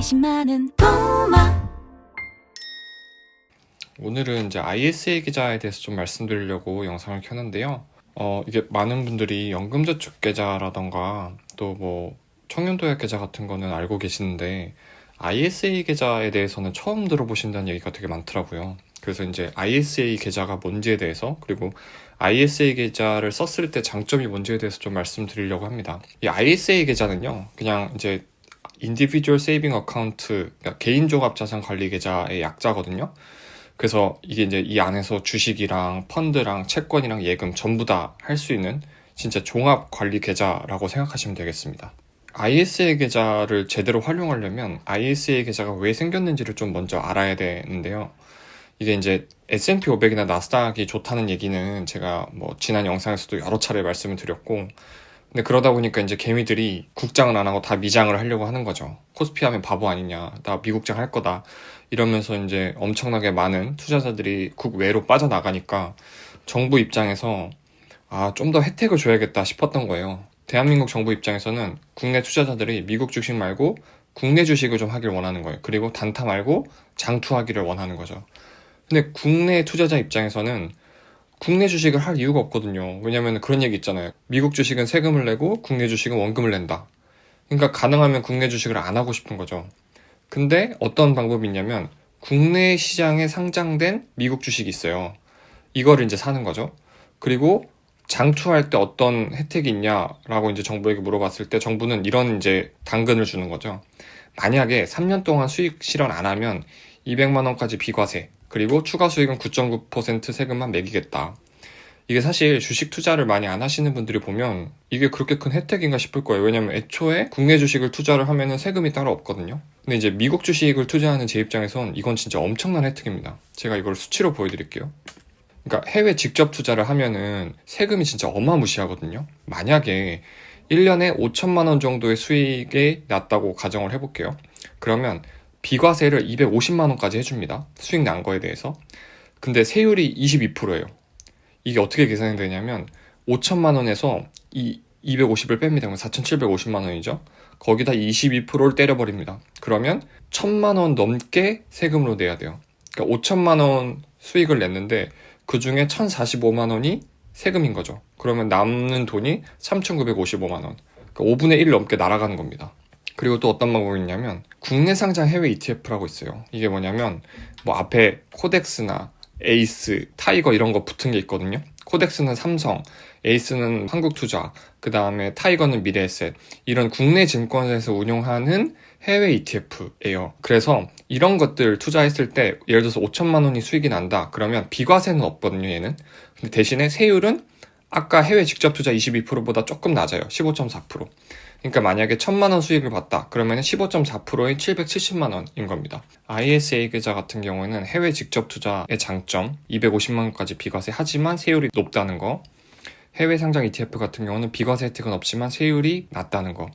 의심하는 꼬마 오늘은 이제 ISA 계좌에 대해서 좀 말씀드리려고 영상을 켰는데요. 어, 이게 많은 분들이 연금저축 계좌라던가 또 뭐 청년도약 계좌 같은 거는 알고 계시는데 ISA 계좌에 대해서는 처음 들어보신다는 얘기가 되게 많더라고요. 그래서 이제 ISA 계좌가 뭔지에 대해서 그리고 ISA 계좌를 썼을 때 장점이 뭔지에 대해서 좀 말씀드리려고 합니다. 이 ISA 계좌는요, 그냥 이제 Saving Account, 그러니까 개인 종합 자산 관리 계좌의 약자거든요. 그래서 이게 이제 이 안에서 주식이랑 펀드랑 채권이랑 예금 전부 다 할 수 있는 진짜 종합 관리 계좌라고 생각하시면 되겠습니다. ISA 계좌를 제대로 활용하려면 ISA 계좌가 왜 생겼는지를 좀 먼저 알아야 되는데요. 이게 이제 S&P 500이나 나스닥이 좋다는 얘기는 제가 뭐 지난 영상에서도 여러 차례 말씀을 드렸고 근데 그러다 보니까 이제 개미들이 국장을 안 하고 다 미장을 하려고 하는 거죠. 코스피 하면 바보 아니냐. 나 미국장 할 거다. 이러면서 이제 엄청나게 많은 투자자들이 국외로 빠져나가니까 정부 입장에서 아, 좀 더 혜택을 줘야겠다 싶었던 거예요. 대한민국 정부 입장에서는 국내 투자자들이 미국 주식 말고 국내 주식을 좀 하길 원하는 거예요. 그리고 단타 말고 장투하기를 원하는 거죠. 근데 국내 투자자 입장에서는 국내 주식을 할 이유가 없거든요. 왜냐면 그런 얘기 있잖아요. 미국 주식은 세금을 내고 국내 주식은 원금을 낸다. 그러니까 가능하면 국내 주식을 안 하고 싶은 거죠. 근데 어떤 방법이 있냐면 국내 시장에 상장된 미국 주식이 있어요. 이거를 이제 사는 거죠. 그리고 장투할 때 어떤 혜택이 있냐라고 이제 정부에게 물어봤을 때 정부는 이런 이제 당근을 주는 거죠. 만약에 3년 동안 수익 실현 안 하면 200만 원까지 비과세, 그리고 추가 수익은 9.9% 세금만 매기겠다. 이게 사실 주식 투자를 많이 안 하시는 분들이 보면 이게 그렇게 큰 혜택인가 싶을 거예요. 왜냐면 애초에 국내 주식을 투자를 하면은 세금이 따로 없거든요. 근데 이제 미국 주식을 투자하는 제 입장에선 이건 진짜 엄청난 혜택입니다. 제가 이걸 수치로 보여드릴게요. 그러니까 해외 직접 투자를 하면은 세금이 진짜 어마무시하거든요. 만약에 1년에 5천만 원 정도의 수익이 났다고 가정을 해볼게요. 그러면 비과세를 250만 원까지 해줍니다. 수익 난 거에 대해서. 근데 세율이 22%예요. 이게 어떻게 계산이 되냐면 5천만 원에서 이 250을 뺍니다. 그럼 4,750만 원이죠. 거기다 22%를 때려버립니다. 그러면 1천만 원 넘게 세금으로 내야 돼요. 그러니까 5천만 원 수익을 냈는데 그 중에 1,045만 원이 세금인 거죠. 그러면 남는 돈이 3,955만 원. 그러니까 5분의 1 넘게 날아가는 겁니다. 그리고 또 어떤 방법이 있냐면 국내 상장 해외 ETF라고 있어요. 이게 뭐냐면 뭐 앞에 코덱스나 에이스, 타이거 이런 거 붙은 게 있거든요. 코덱스는 삼성, 에이스는 한국투자, 그 다음에 타이거는 미래에셋 이런 국내 증권사에서 운용하는 해외 ETF예요. 그래서 이런 것들 투자했을 때 예를 들어서 5천만 원이 수익이 난다. 그러면 비과세는 없거든요, 얘는. 근데 대신에 세율은 아까 해외 직접 투자 22%보다 조금 낮아요. 15.4%. 그러니까 만약에 1000만 원 수익을 봤다. 그러면 15.4%인 770만 원인 겁니다. ISA 계좌 같은 경우에는 해외 직접 투자의 장점 250만 원까지 비과세 하지만 세율이 높다는 거. 해외 상장 ETF 같은 경우는 비과세 혜택은 없지만 세율이 낮다는 거.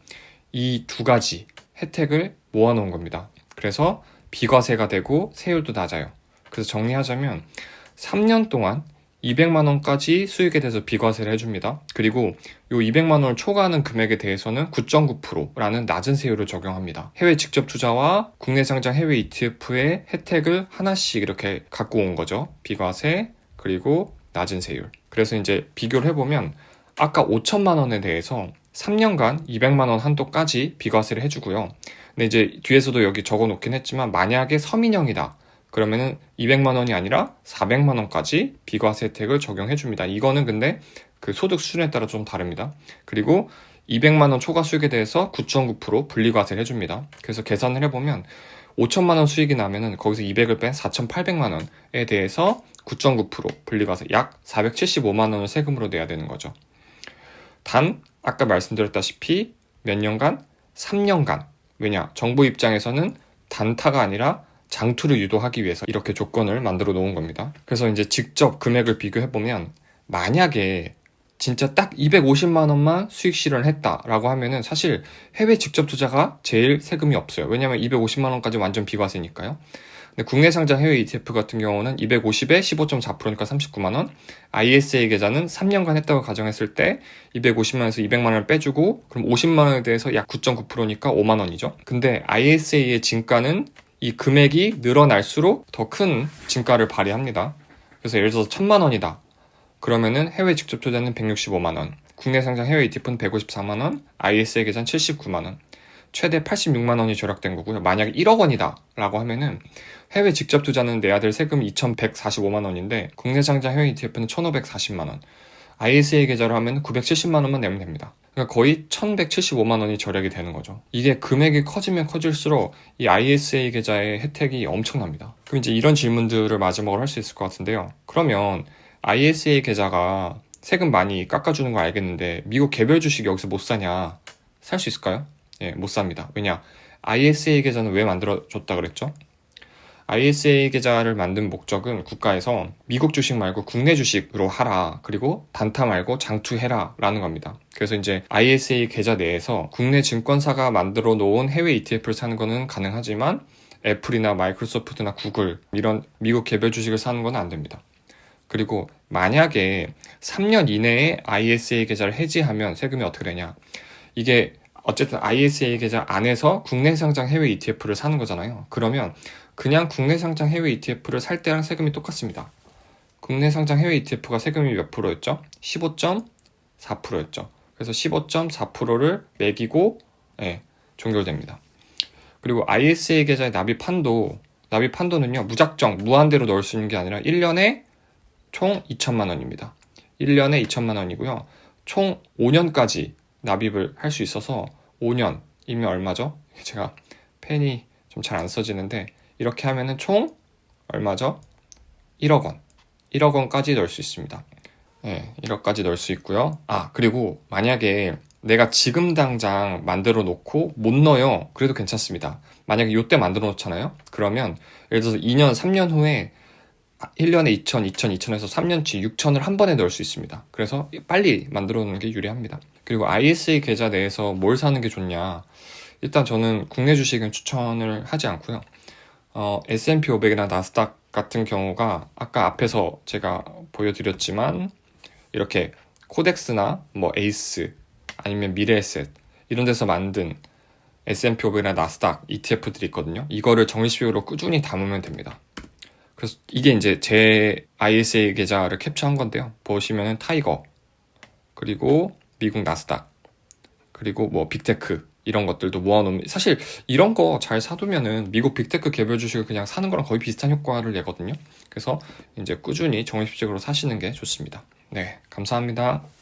이 두 가지 혜택을 모아놓은 겁니다. 그래서 비과세가 되고 세율도 낮아요. 그래서 정리하자면 3년 동안 200만 원까지 수익에 대해서 비과세를 해줍니다. 그리고 이 200만 원을 초과하는 금액에 대해서는 9.9%라는 낮은 세율을 적용합니다. 해외 직접 투자와 국내 상장 해외 ETF의 혜택을 하나씩 이렇게 갖고 온 거죠. 비과세 그리고 낮은 세율. 그래서 이제 비교를 해보면 아까 5천만 원에 대해서 3년간 200만 원 한도까지 비과세를 해주고요. 근데 이제 뒤에서도 여기 적어 놓긴 했지만 만약에 서민형이다. 그러면은 200만 원이 아니라 400만 원까지 비과세 혜택을 적용해 줍니다. 이거는 근데 그 소득 수준에 따라 좀 다릅니다. 그리고 200만 원 초과 수익에 대해서 9.9% 분리과세를 해줍니다. 그래서 계산을 해보면 5천만 원 수익이 나면은 거기서 200을 뺀 4,800만 원에 대해서 9.9% 분리과세 약 475만 원을 세금으로 내야 되는 거죠. 단 아까 말씀드렸다시피 몇 년간 3년간 왜냐 정부 입장에서는 단타가 아니라 장투를 유도하기 위해서 이렇게 조건을 만들어 놓은 겁니다. 그래서 이제 직접 금액을 비교해 보면 만약에 진짜 딱 250만 원만 수익 실현했다라고 하면은 사실 해외 직접 투자가 제일 세금이 없어요. 왜냐면 250만 원까지 완전 비과세니까요. 근데 국내 상장 해외 ETF 같은 경우는 250에 15.4%니까 39만 원. ISA 계좌는 3년간 했다고 가정했을 때 250만 원에서 200만 원을 빼주고 그럼 50만 원에 대해서 약 9.9%니까 5만 원이죠. 근데 ISA의 진가는 이 금액이 늘어날수록 더 큰 진가를 발휘합니다. 그래서 예를 들어서 1000만 원이다. 그러면은 해외 직접 투자는 165만 원, 국내 상장 해외 ETF는 154만 원, ISA 계좌는 79만 원. 최대 86만 원이 절약된 거고요. 만약 1억 원이다라고 하면은 해외 직접 투자는 내야 될 세금이 2,145만 원인데 국내 상장 해외 ETF는 1,540만 원. ISA 계좌로 하면 970만 원만 내면 됩니다. 그러니까 거의 1,175만 원이 절약이 되는 거죠. 이게 금액이 커지면 커질수록 이 ISA 계좌의 혜택이 엄청납니다. 그럼 이제 이런 질문들을 마지막으로 할 수 있을 것 같은데요. 그러면 ISA 계좌가 세금 많이 깎아주는 거 알겠는데 미국 개별 주식 여기서 못 사냐? 살 수 있을까요? 예, 못 삽니다. 왜냐? ISA 계좌는 왜 만들어줬다 그랬죠? ISA 계좌를 만든 목적은 국가에서 미국 주식 말고 국내 주식으로 하라. 그리고 단타 말고 장투해라. 라는 겁니다. 그래서 이제 ISA 계좌 내에서 국내 증권사가 만들어 놓은 해외 ETF를 사는 거는 가능하지만 애플이나 마이크로소프트나 구글 이런 미국 개별 주식을 사는 건 안 됩니다. 그리고 만약에 3년 이내에 ISA 계좌를 해지하면 세금이 어떻게 되냐? 이게 어쨌든 ISA 계좌 안에서 국내 상장 해외 ETF를 사는 거잖아요. 그러면 그냥 국내 상장 해외 ETF를 살 때랑 세금이 똑같습니다. 국내 상장 해외 ETF가 세금이 몇 프로였죠? 15.4%였죠. 그래서 15.4%를 매기고 예, 종결됩니다. 그리고 ISA 계좌의 납입 한도 납입 한도는요 무작정 무한대로 넣을 수 있는 게 아니라 1년에 총 2천만 원입니다. 1년에 2천만 원이고요. 총 5년까지 납입을 할 수 있어서 5년이면 얼마죠? 제가 펜이 좀 잘 안 써지는데 이렇게 하면은 총 얼마죠? 1억 원. 1억 원까지 넣을 수 있습니다. 네, 1억까지 넣을 수 있고요. 아, 그리고 만약에 내가 지금 당장 만들어 놓고 못 넣어요. 그래도 괜찮습니다. 만약에 이때 만들어 놓잖아요. 그러면 예를 들어서 2년, 3년 후에 1년에 2천, 2천, 2천에서 3년치 6천을 한 번에 넣을 수 있습니다. 그래서 빨리 만들어 놓는 게 유리합니다. 그리고 ISA 계좌 내에서 뭘 사는 게 좋냐? 일단 저는 국내 주식은 추천을 하지 않고요. 어, S&P 500이나 나스닥 같은 경우가 아까 앞에서 제가 보여드렸지만 이렇게 코덱스나 뭐 에이스 아니면 미래에셋 이런 데서 만든 S&P 500이나 나스닥 ETF들이 있거든요. 이거를 정식으로 꾸준히 담으면 됩니다. 그래서 이게 이제 제 ISA 계좌를 캡처한 건데요. 보시면은 타이거 그리고 미국 나스닥 그리고 뭐 빅테크 이런 것들도 모아놓으면 사실 이런 거 잘 사두면은 미국 빅테크 개별 주식을 그냥 사는 거랑 거의 비슷한 효과를 내거든요. 그래서 이제 꾸준히 정식적으로 사시는 게 좋습니다. 네, 감사합니다.